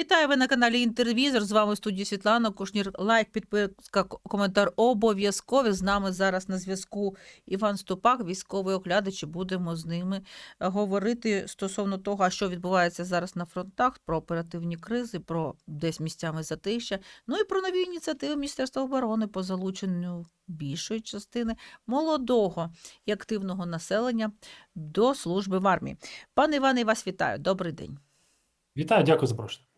Вітаю ви на каналі Інтервізор. З вами в студії Світлана Кушнір. Лайк, підписка, коментар обов'язкові. З нами зараз на зв'язку Іван Ступак, військовий оглядач. Будемо з ними е, говорити стосовно того, що відбувається зараз на фронтах, про оперативні кризи, про десь місцями затища. Ну і про нові ініціативи Міністерства оборони по залученню більшої частини молодого і активного населення до служби в армії. Пане Іване, вас вітаю. Добрий день. Вітаю, дякую за запрошення.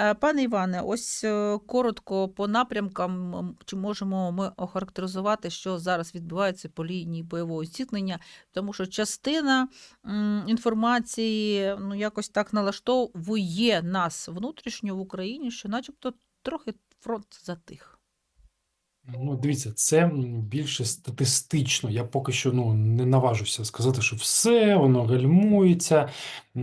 Е, Пане Іване, ось е, коротко по напрямкам, чи можемо ми охарактеризувати, що зараз відбувається по лінії бойового зіткнення, тому що частина інформації ну, якось так налаштовує нас внутрішньо в Україні, що начебто трохи фронт затих. Ну, дивіться, це більше статистично. Я поки що ну, не наважуся сказати, що все, воно гальмується.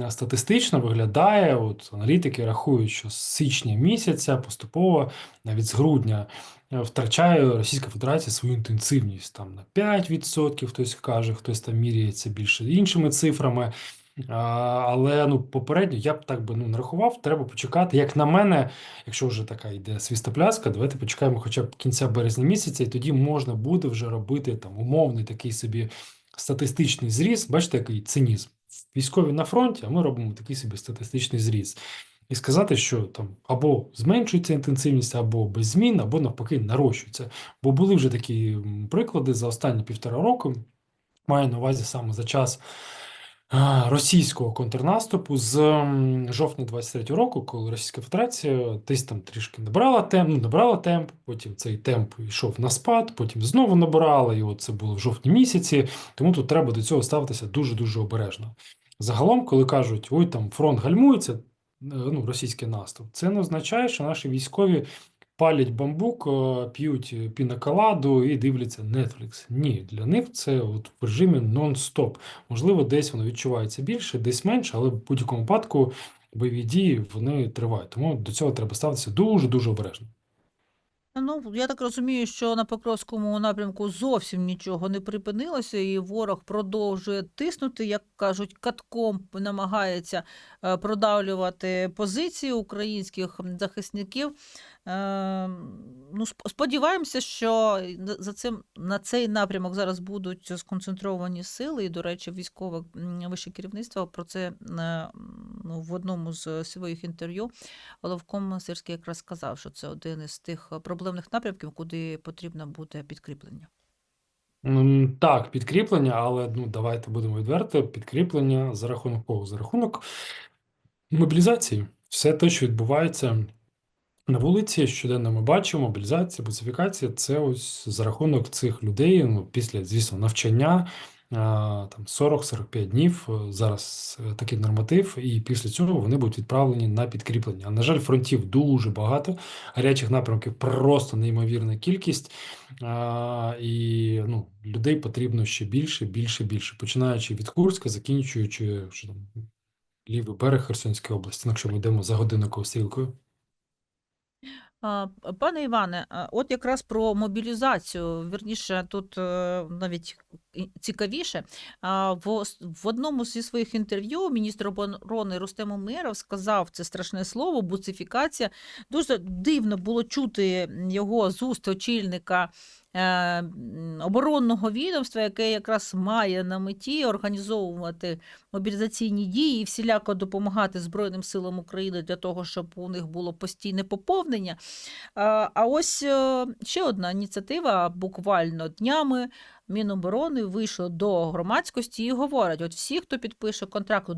Статистично виглядає, от аналітики рахують, що з січня місяця поступово, навіть з грудня, е, втрачає Російська Федерація свою інтенсивність там на 5%, хтось каже, хтось там міряється більше іншими цифрами. Але ну, попередньо я б так би ну, не рахував, треба почекати. Як на мене, якщо вже така йде свістопляска, давайте почекаємо хоча б кінця березня місяця, і тоді можна буде вже робити там умовний такий собі статистичний зріз. Бачите, який цинізм. Військові на фронті, а ми робимо такий собі статистичний зріз. І сказати, що там або зменшується інтенсивність, або без змін, або навпаки нарощується. Бо були вже такі приклади за останні півтора року. Маю на увазі саме за час російського контрнаступу з жовтня 23 року, коли Російська Федерація десь там трішки набрала темп, ну, набрала темп, потім цей темп йшов на спад, потім знову набирала, і от це було в жовтні місяці. Тому тут треба до цього ставитися дуже-дуже обережно. Загалом, коли кажуть, ой, там фронт гальмується, е, ну, російський наступ, це не означає, що наші військові палять бамбук, е, п'ють пінаколаду і дивляться Netflix. Ні, для них це от в режимі нон-стоп. Можливо, десь воно відчувається більше, десь менше, але в будь-якому випадку бойові дії вони тривають. Тому до цього треба ставитися дуже-дуже обережно. Ну, я так розумію, що на Покровському напрямку зовсім нічого не припинилося, і ворог продовжує тиснути, як кажуть, катком намагається е, продавлювати позиції українських захисників. Е, Ну, сподіваємося, що за цим на цей напрямок зараз будуть сконцентровані сили. І, до речі, військове вище керівництво про це е, ну, в одному з своїх інтерв'ю Головком Сирський якраз сказав, що це один із тих проблемних напрямків, куди потрібно буде підкріплення. Так, підкріплення, але ну давайте будемо відверти. Підкріплення за рахунок кого? За рахунок мобілізації. Все те, що відбувається на вулиці, щоденно ми бачимо, мобілізація, бусифікація це ось за рахунок цих людей, ну, після, звісно, навчання. Там 40-45 днів е, зараз е, такий норматив, і після цього вони будуть відправлені на підкріплення. А на жаль, фронтів дуже багато, гарячих напрямків просто неймовірна кількість. І ну, людей потрібно ще більше, більше, більше, починаючи від Курська, закінчуючи що там, лівий берег Херсонської області, якщо ми йдемо за годинниковою стрілкою. Пане Іване, от якраз про мобілізацію, вірніше, тут е, навіть цікавіше. В, одному зі своїх інтерв'ю міністр оборони Рустем Умеров сказав це страшне слово буцифікація. Дуже дивно було чути його з уст очільника оборонного відомства, яке якраз має на меті організовувати мобілізаційні дії і всіляко допомагати Збройним силам України для того, щоб у них було постійне поповнення. А а ось е, ще одна ініціатива буквально днями. Міноборони вийшло до громадськості і говорить: от всі, хто підпише контракт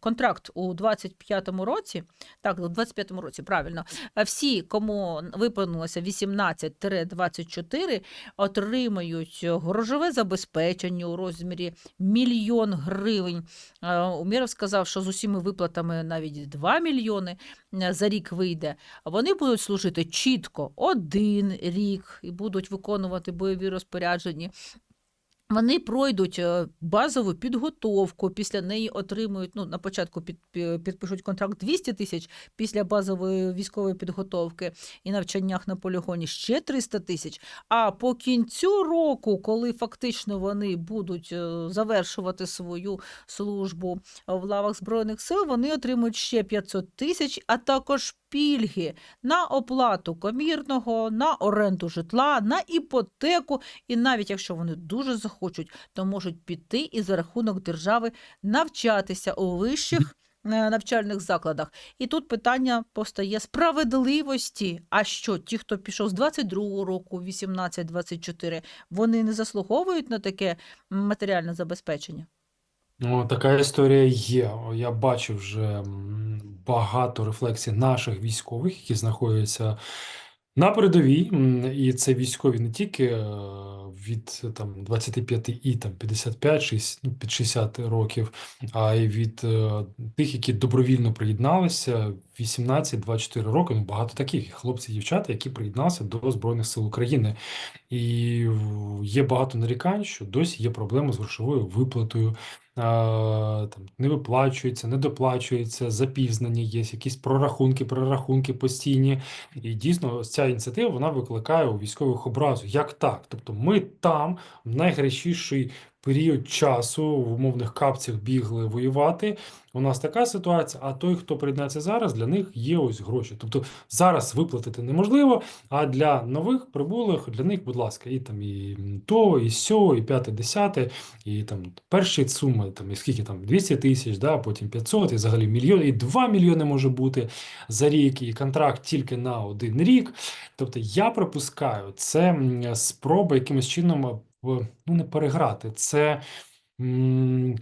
контракт у 25-му році, так, у 25-му році, правильно, а всі, кому виповнилося 18-24, отримають грошове забезпечення у розмірі мільйон гривень. Е, Уміров сказав, що з усіма виплатами навіть 2 мільйони е, за рік вийде. Вони будуть служити чітко один рік і будуть виконувати бойові розпорядження. Вони пройдуть е, базову підготовку, після неї отримують, ну, на початку під, підпишуть контракт 200 тисяч, після базової військової підготовки і навчаннях на полігоні ще 300 тисяч. А по кінцю року, коли фактично вони будуть е, завершувати свою службу в лавах Збройних сил, вони отримують ще 500 тисяч, а також пільги на оплату комірного, на оренду житла, на іпотеку. І навіть якщо вони дуже захочуть, то можуть піти і за рахунок держави навчатися у вищих е, навчальних закладах. І тут питання постає справедливості. А що, ті, хто пішов з 22-го року, 18-24, вони не заслуговують на таке матеріальне забезпечення? Ну, така історія є. О, Я бачив вже багато рефлексій наших військових, які знаходяться на передовій. І це військові не тільки е, від е, там 25 і там 55, 60, ну, під 60 років, а й від е, тих, які добровільно приєдналися 18-24 роки. Ну, багато таких хлопців, дівчата, які приєдналися до Збройних сил України. І є багато нарікань, що досі є проблеми з грошовою виплатою там не виплачується, не доплачується, запізнення є, якісь прорахунки, прорахунки постійні. І дійсно, ця ініціатива вона викликає у військових образу. Як так? Тобто, ми там в найгарячіший період часу в умовних капцях бігли воювати. У нас така ситуація, а той, хто приєднається зараз, для них є ось гроші. Тобто зараз виплатити неможливо, а для нових прибулих для них, будь ласка, і там і то, і сьо, і п'яте, десяте, і там перші суми, там і скільки там 200 тисяч, да, потім 500, і взагалі мільйон, і 2 мільйони може бути за рік, і контракт тільки на один рік. Тобто я припускаю, це спроба якимось чином ну не переграти, це. м,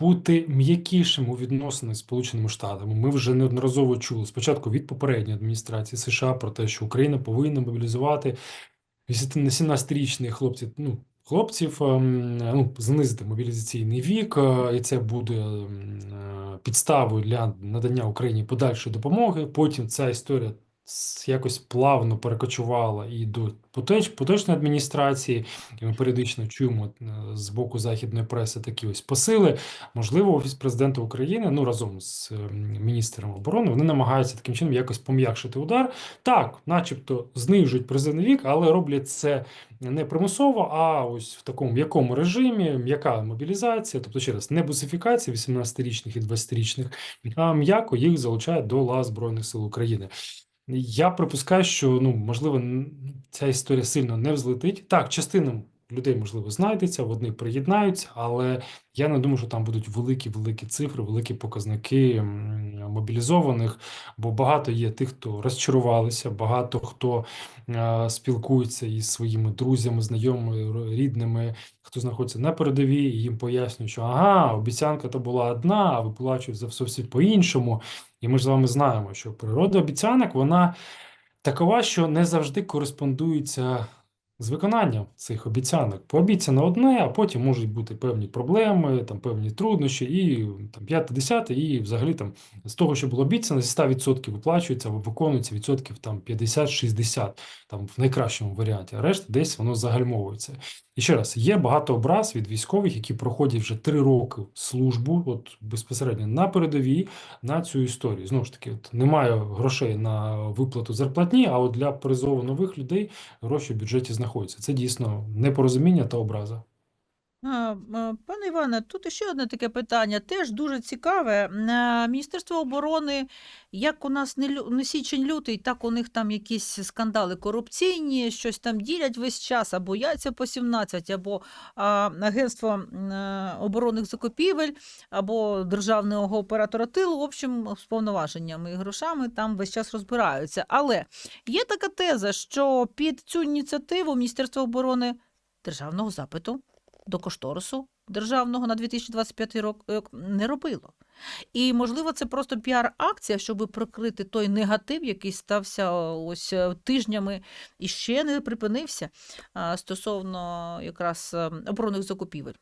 Бути м'якішим у відносинах з Сполученими Штатами. Ми вже неодноразово чули спочатку від попередньої адміністрації США про те, що Україна повинна мобілізувати 17-річних хлопців, ну, хлопців, ем, ну, знизити мобілізаційний вік, е, і це буде ем, е, підставою для надання Україні подальшої допомоги. Потім ця історія якось плавно перекочувала і до поточ- поточної адміністрації, і ми періодично чуємо е, з боку західної преси такі ось посили. Можливо, Офіс президента України, ну разом з ем, міністром оборони, вони намагаються таким чином якось пом'якшити удар. Так, начебто знижують призовний вік, але роблять це не примусово, а ось в такому м'якому режимі, м'яка мобілізація, тобто ще раз, не бусифікація 18-річних і 20-річних, а м'яко їх залучають до лав Збройних сил України. Я припускаю, що ну можливо ця історія сильно не взлетить. Так, частина людей можливо знайдеться, вони приєднаються, але я не думаю, що там будуть великі великі цифри, великі показники мобілізованих, бо багато є тих, хто розчарувалися, багато хто е, спілкується із своїми друзями, знайомими, рідними, хто знаходиться на передовій, і їм пояснюють, що ага, обіцянка то була одна, а виплачують за все всі по-іншому. І ми ж з вами знаємо, що природа обіцянок вона такова, що не завжди кореспондується з виконанням цих обіцянок. Пообіцяно одне, а потім можуть бути певні проблеми, там певні труднощі, і там п'яте, десяте, і взагалі там з того, що було обіцяно, зі 100% виплачується або виконується відсотків там 50-60, там в найкращому варіанті, а решта десь воно загальмовується. І ще раз, є багато образ від військових, які проходять вже три роки службу, от безпосередньо на передовій, на цю історію. Знову ж таки, от немає грошей на виплату зарплатні, а от для призову нових людей гроші в бюджеті знаходяться. Це дійсно непорозуміння та образа. А, Пане Іване, тут ще одне таке питання, теж дуже цікаве. Е, Міністерство оборони, як у нас не, не січень-лютий, так у них там якісь скандали корупційні, щось там ділять весь час, або яйця по 17, або а, Агентство е, оборонних закупівель, або Державного оператора тилу, в общем, з повноваженнями і грошами там весь час розбираються. Але є така теза, що під цю ініціативу Міністерство оборони державного запиту до кошторису державного на 2025 рок е, не робило. І, можливо, це просто піар-акція, щоб прикрити той негатив, який стався ось е, тижнями і ще не припинився стосовно якраз е, оборонних закупівель.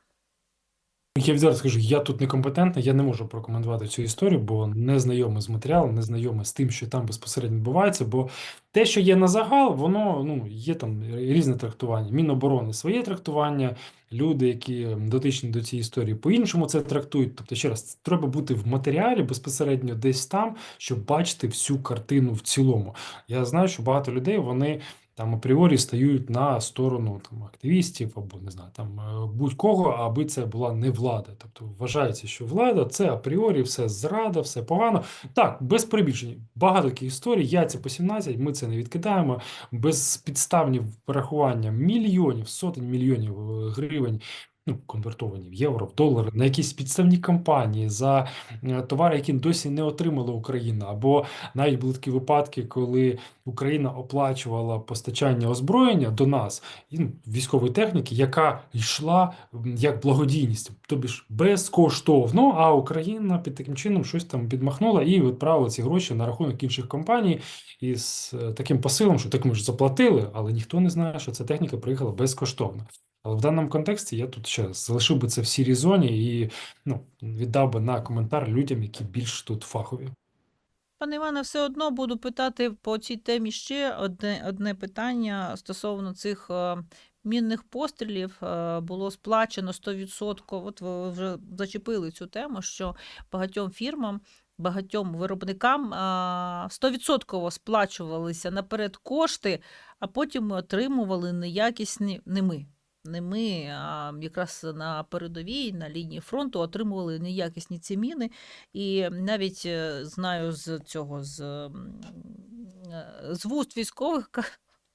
Я зараз скажу, я тут некомпетентний, я не можу прокоментувати цю історію, бо не знайомий з матеріалом, не знайомий з тим, що там безпосередньо відбувається. Бо те, що є на загал, воно ну є там різне трактування. Міноборони своє трактування, люди, які дотичні до цієї історії, по-іншому це трактують. Тобто, ще раз, треба бути в матеріалі безпосередньо десь там, щоб бачити всю картину в цілому. Я знаю, що багато людей вони там апріорі стають на сторону там активістів або не знаю, там е, будь-кого, аби це була не влада. Тобто вважається, що влада це апріорі, все зрада, все погано. Так, без прибіжень Багато таких історій. Яйця по 17, ми це не відкидаємо. Безпідставні врахування мільйонів, сотень мільйонів е, гривень. Ну, конвертовані в євро, в долари, на якісь підставні кампанії за е, товари, які досі не отримала Україна, або навіть були такі випадки, коли Україна оплачувала постачання озброєння до нас і ну, військової техніки, яка йшла як благодійність, тобі ж безкоштовно. А Україна під таким чином щось там підмахнула і відправила ці гроші на рахунок інших компаній із е, таким посилом, що так ми ж заплатили, але ніхто не знає, що ця техніка приїхала безкоштовно. Але в даному контексті я тут ще залишив би це в сірій зоні і ну, віддав би на коментар людям, які більш тут фахові. Пане Іване, все одно буду питати по цій темі ще одне, одне питання стосовно цих е, мінних пострілів. Е, було сплачено 100%. От ви вже зачепили цю тему, що багатьом фірмам, багатьом виробникам е, 100% сплачувалися наперед кошти, а потім ми отримували неякісні не ми. Не ми, а якраз на передовій, на лінії фронту отримували неякісні ці міни. І навіть е, знаю з цього з, е, з вуст військових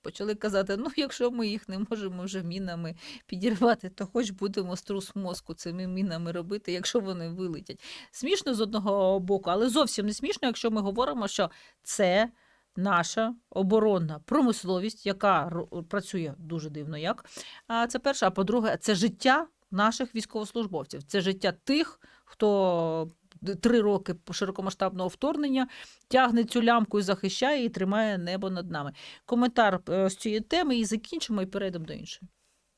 почали казати: ну, якщо ми їх не можемо вже мінами підірвати, то хоч будемо струс мозку цими мінами робити, якщо вони вилетять. Смішно з одного боку, але зовсім не смішно, якщо ми говоримо, що це. Наша оборонна промисловість, яка працює дуже дивно, як а це перше. А по-друге, це життя наших військовослужбовців, це життя тих, хто три роки широкомасштабного вторгнення тягне цю лямку і захищає, і тримає небо над нами. Коментар е, з цієї теми і закінчимо, і перейдемо до іншої.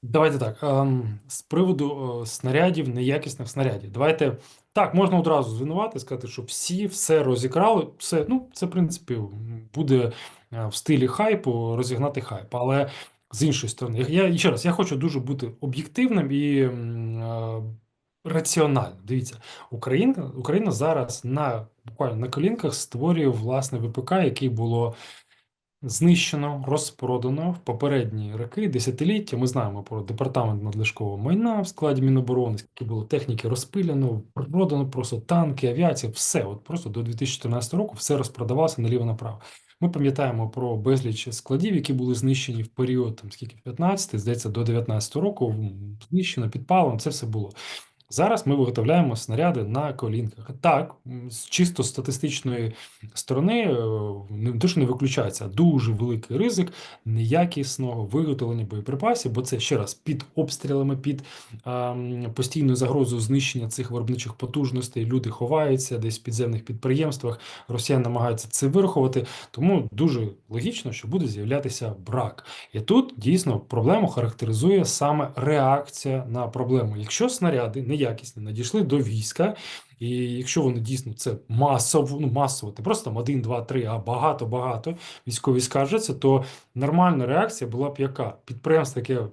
Давайте так. ем, З приводу е, снарядів, неякісних снарядів. Давайте так, можна одразу звинувати, сказати, що всі все розікрали. Все, ну, це, в принципі, буде е, в стилі хайпу розігнати хайп. Але з іншої сторони, я ще раз, я хочу дуже бути об'єктивним і е, раціональним. Дивіться, Україна, Україна зараз на буквально на колінках створює власне ВПК, який було. Знищено, розпродано в попередні роки, десятиліття. Ми знаємо про департамент надлишкового майна в складі Міноборони, скільки було техніки розпиляно, продано просто танки, авіація, все. От просто до 2014 року все розпродавалося наліво направо. Ми пам'ятаємо про безліч складів, які були знищені в період там скільки 15, здається, до 19 року. Знищено, підпалено, це все було. Зараз ми виготовляємо снаряди на колінках. Так, з чисто статистичної сторони е, не що не виключається, а дуже великий ризик неякісного виготовлення боєприпасів, бо це ще раз під обстрілами, під ем, постійною загрозою знищення цих виробничих потужностей. Люди ховаються десь в підземних підприємствах. Росіяни намагаються це вирахувати. Тому дуже логічно, що буде з'являтися брак. І тут дійсно проблему характеризує саме реакція на проблему. Якщо снаряди неякісні надійшли до війська, і якщо вони дійсно це масово, ну масово, не просто там один, два, три, а багато-багато військові скаржаться, то нормальна реакція була б яка? Підприємство, яке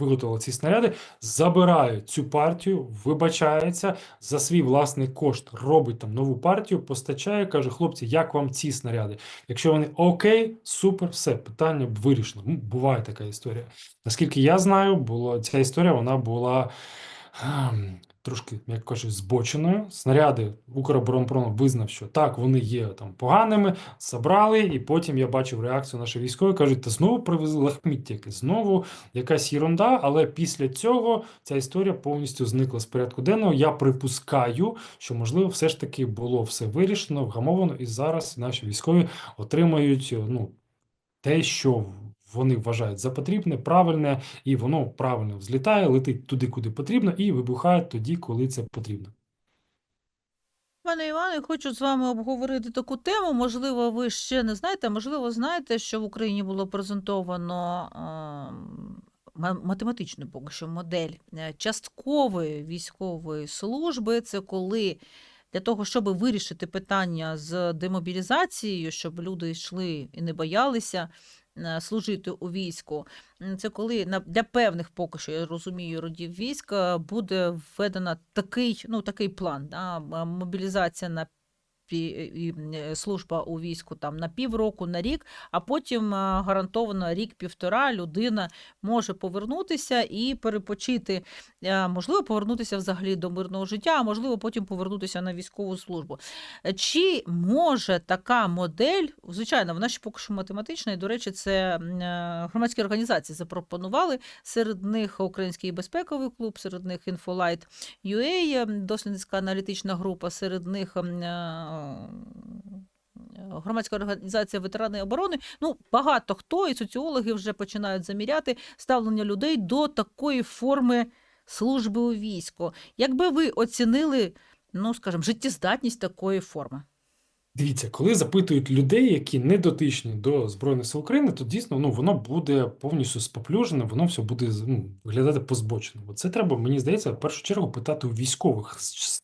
виготовило ці снаряди, забирає цю партію, вибачається за свій власний кошт, робить там нову партію, постачає, каже: хлопці, як вам ці снаряди? Якщо вони окей, супер, все, питання вирішено. Буває така історія. Наскільки я знаю, було ця історія, вона була. Трошки, як кажуть, збоченою. Снаряди Укроборонпром визнав, що так, вони є там поганими, забрали, і потім я бачив реакцію наших військових, кажуть, та знову привезли лахміття знову якась єрунда, але після цього ця історія повністю зникла з порядку денного. Я припускаю, що можливо все ж таки було все вирішено, вгамовано, і зараз наші військові отримають ну, те, що вони вважають за потрібне, правильне, і воно правильно взлітає, летить туди, куди потрібно, і вибухає тоді, коли це потрібно. Пане Іване, хочу з вами обговорити таку тему. Можливо, ви ще не знаєте, можливо, знаєте, що в Україні було презентовано ем, математичну поки що модель е, часткової військової служби. Це коли для того, щоб вирішити питання з демобілізацією, щоб люди йшли і не боялися служити у війську. Це коли для певних, поки що я розумію, родів війська буде введено такий, ну такий план, да, мобілізація на е, служба у війську там на півроку, на рік, а потім е, гарантовано рік-півтора людина може повернутися і перепочити. Е, Можливо, повернутися взагалі до мирного життя, а можливо, потім повернутися на військову службу. Чи може така модель, звичайно, вона ще поки що математична, і, до речі, це громадські організації запропонували. Серед них Український безпековий клуб, серед них Інфолайт UA, дослідницька аналітична група, серед них громадська організація ветерани оборони. Ну, багато хто і соціологи вже починають заміряти ставлення людей до такої форми служби у війську. Якби ви оцінили, ну скажімо, життєздатність такої форми? Дивіться, коли запитують людей, які не дотичні до Збройних сил України, то дійсно ну воно буде повністю споплюжене, воно все буде ну, виглядати позбочено. Бо це треба, мені здається, в першу чергу питати у військових,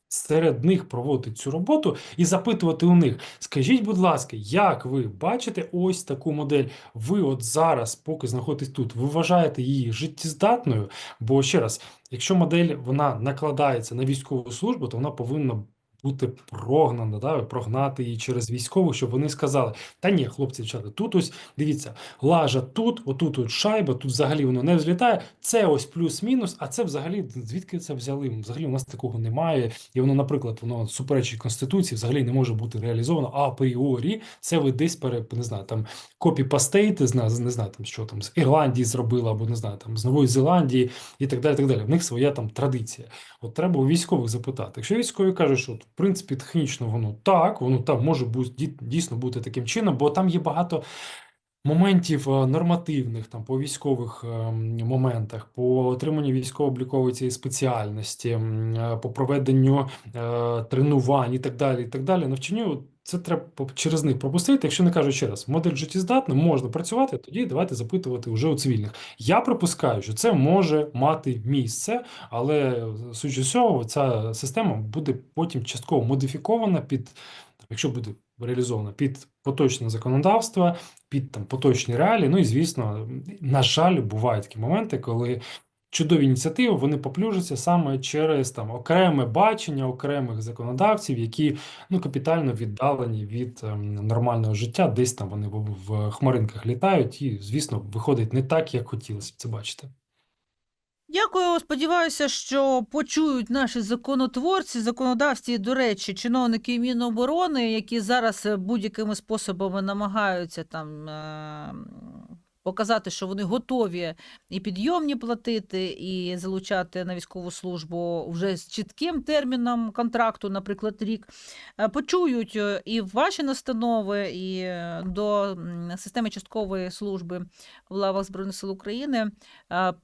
серед них проводити цю роботу і запитувати у них: скажіть, будь ласка, як ви бачите ось таку модель? Ви от зараз, поки знаходитесь тут, ви вважаєте її життєздатною? Бо ще раз, якщо модель вона накладається на військову службу, то вона повинна бути прогнана, да, прогнати її через військових, щоб вони сказали: та ні, хлопці, дівчата, тут ось дивіться, лажа тут, отут от шайба, тут взагалі воно не взлітає. Це ось плюс-мінус, а це взагалі звідки це взяли? Взагалі у нас такого немає. І воно, наприклад, воно суперечить конституції, взагалі не може бути реалізовано апріорі. Це ви десь пере, не знаю, там копі-пастейти, не знаю, там що там з Ірландії зробили, або не знаю, там з Нової Зеландії і так далі. так далі. В них своя там традиція. От треба у військових запитати. Якщо військові кажуть, що принципі технічно воно так, воно там може бути дій- дійсно бути таким чином, бо там є багато. Моментів е, нормативних там по військових ем, моментах, по отриманню військово-облікової цієї спеціальності, е, по проведенню е, тренувань і так далі. І так далі. Навчанню це треба через них пропустити. Якщо не кажуть ще раз, модель життєздатна, можна працювати, тоді давайте запитувати вже у цивільних. Я припускаю, що це може мати місце, але судячи з ця система буде потім частково модифікована під, якщо буде реалізована під поточне законодавство, під там поточні реалії. Ну і звісно, на жаль, бувають такі моменти, коли чудові ініціативи вони поплюжаться саме через там окреме бачення окремих законодавців, які ну капітально віддалені від ем, нормального життя, десь там вони в, хмаринках літають, і звісно, виходить не так, як хотілося б це бачити. Дякую. Сподіваюся, що почують наші законотворці, законодавці, до речі, чиновники Міноборони, які зараз е, будь-якими способами намагаються там. е, Показати, що вони готові і підйомні платити, і залучати на військову службу вже з чітким терміном контракту, наприклад, рік, Е, почують е, і ваші настанови, і е, до системи часткової служби в лавах Збройних сил України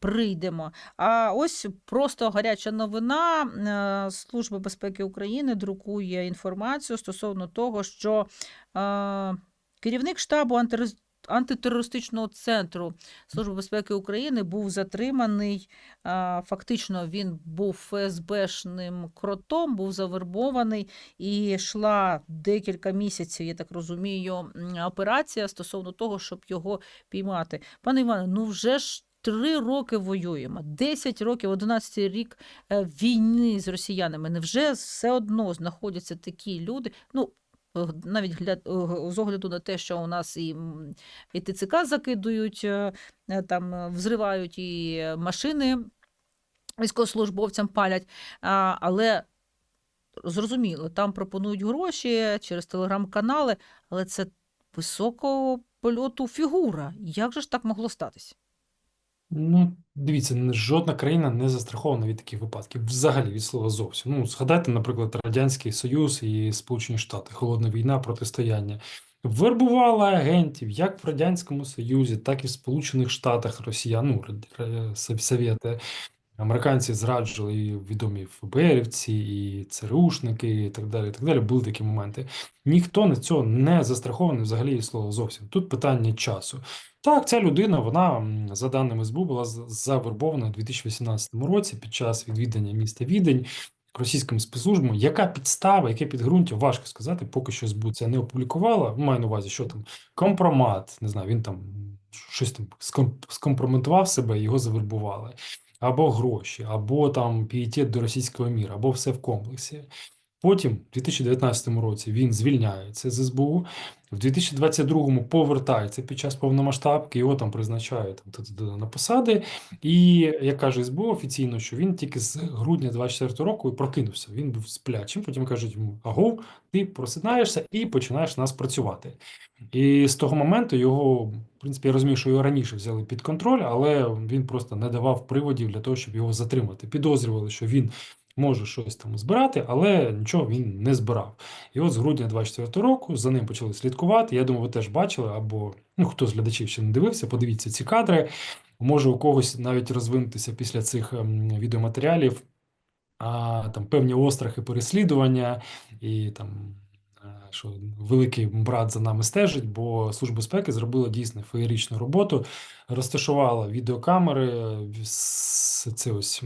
прийдемо. А ось просто гаряча новина. Служба безпеки України друкує інформацію стосовно того, що керівник штабу антитерориз- антитерористичного центру Служби безпеки України був затриманий. Фактично він був ФСБшним кротом, був завербований і йшла декілька місяців, я так розумію, операція стосовно того, щоб його піймати. Пане Іване, ну вже ж. Три роки воюємо, 10 років, 11 рік е, війни з росіянами. Невже все одно знаходяться такі люди? Ну, навіть гля... е, з огляду на те, що у нас і, і ТЦК закидують, е, е, там е, взривають і е, машини військовослужбовцям палять. Але зрозуміло, там пропонують гроші через телеграм-канали, але це високого польоту фігура. Як же ж так могло статись? Ну, дивіться, жодна країна не застрахована від таких випадків, взагалі від слова зовсім. Ну, згадайте, наприклад, Радянський Союз і Сполучені Штати, холодна війна, протистояння. Вербувала агентів як в Радянському Союзі, так і в Сполучених Штатах Росія, ну, Совєти. Американці зраджували і відомі ФБРівці, і ЦРУшники, і так далі. І так далі. Були такі моменти. Ніхто на цього не застрахований взагалі від слова зовсім. Тут питання часу. Так, ця людина, вона, за даними СБУ, була завербована у 2018 році під час відвідання міста Відень російськими спецслужбами. Яка підстава, яке підґрунтя, важко сказати, поки що СБУ це не опублікувала. Маю на увазі, що там компромат, не знаю, він там щось там ском- скомпрометував себе, його завербували. Або гроші, або там пієтет до російського міра, або все в комплексі. Потім, в 2019 році, він звільняється з СБУ. В 2022-му повертається під час повномасштабки, його там призначають там, на посади. І як каже СБУ офіційно, що він тільки з грудня 24 року прокинувся. Він був сплячим. Потім кажуть йому: Агов, ти просинаєшся і починаєш нас працювати. І з того моменту його, в принципі, я розумію, що його раніше взяли під контроль, але він просто не давав приводів для того, щоб його затримати. Підозрювали, що він може щось там збирати, але нічого він не збирав. І от з грудня 24 року за ним почали слідкувати. Я думаю, ви теж бачили, або ну хто з глядачів ще не дивився, подивіться ці кадри. Може у когось навіть розвинутися після цих ем, відеоматеріалів а, там певні острахи переслідування і там. е, Що великий брат за нами стежить, бо Служба безпеки зробила дійсно феєричну роботу, розташувала відеокамери, це ось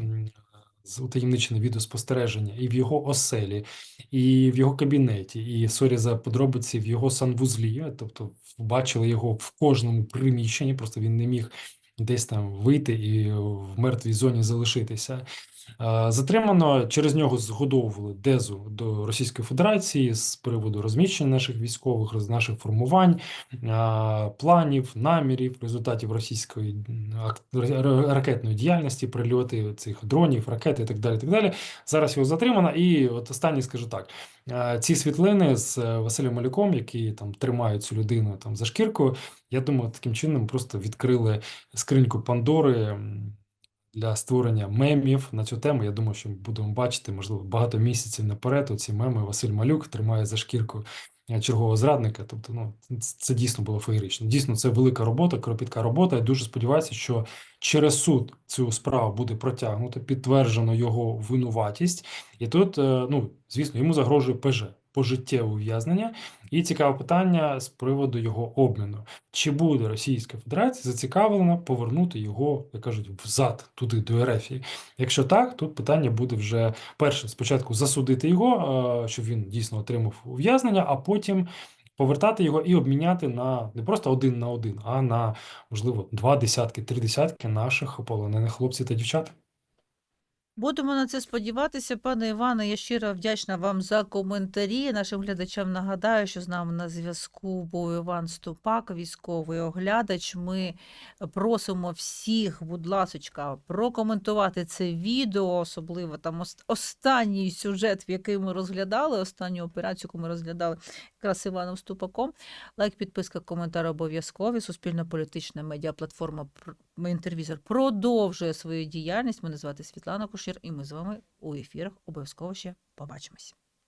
з утаємничене відеоспостереження і в його оселі, і в його кабінеті, і сорі за подробиці в його санвузлі. Тобто бачили його в кожному приміщенні, просто він не міг десь там вийти і в мертвій зоні залишитися. Е, Затримано через нього згодовували дезу до Російської Федерації з приводу розміщення наших військових, роз- наших формувань, е, планів, намірів, результатів російської ракетної діяльності, прильоти цих дронів, ракет і так далі. Так далі. Зараз його затримано. І от останнє скажу так: е, ці світлини з Василем Малюком, які там тримають цю людину там за шкірку, я думаю, таким чином просто відкрили скриньку Пандори. Для створення мемів на цю тему. Я думаю, що ми будемо бачити, можливо, багато місяців наперед. Оці меми Василь Малюк тримає за шкірку е, чергового зрадника. Тобто, ну це це дійсно було феєрично. Дійсно, це велика робота, кропітка робота. Я дуже сподіваюся, що через суд цю справу буде протягнуто, підтверджено його винуватість, і тут, е, ну звісно, йому загрожує ПЖ. Пожиттєве ув'язнення, і цікаве питання з приводу його обміну. Чи буде Російська Федерація зацікавлена повернути його, як кажуть, взад туди до РФ? Якщо так, тут питання буде вже перше спочатку засудити його, е, щоб він дійсно отримав ув'язнення, а потім повертати його і обміняти на не просто один на один, а на можливо два десятки, три десятки наших полонених хлопців та дівчат. Будемо на це сподіватися. Пане Іване, я щиро вдячна вам за коментарі. Нашим глядачам нагадаю, що з нами на зв'язку був Іван Ступак, військовий оглядач. Ми просимо всіх, будь ласочка, прокоментувати це відео, особливо там останній сюжет, в який ми розглядали, останню операцію, яку ми розглядали якраз Іваном Ступаком. Лайк, підписка, коментар обов'язкові. Суспільно-політична медіаплатформа «Пр- інтервізор продовжує свою діяльність. Мене звати Світлана Кушір, і ми з вами у ефірах обов'язково ще побачимось.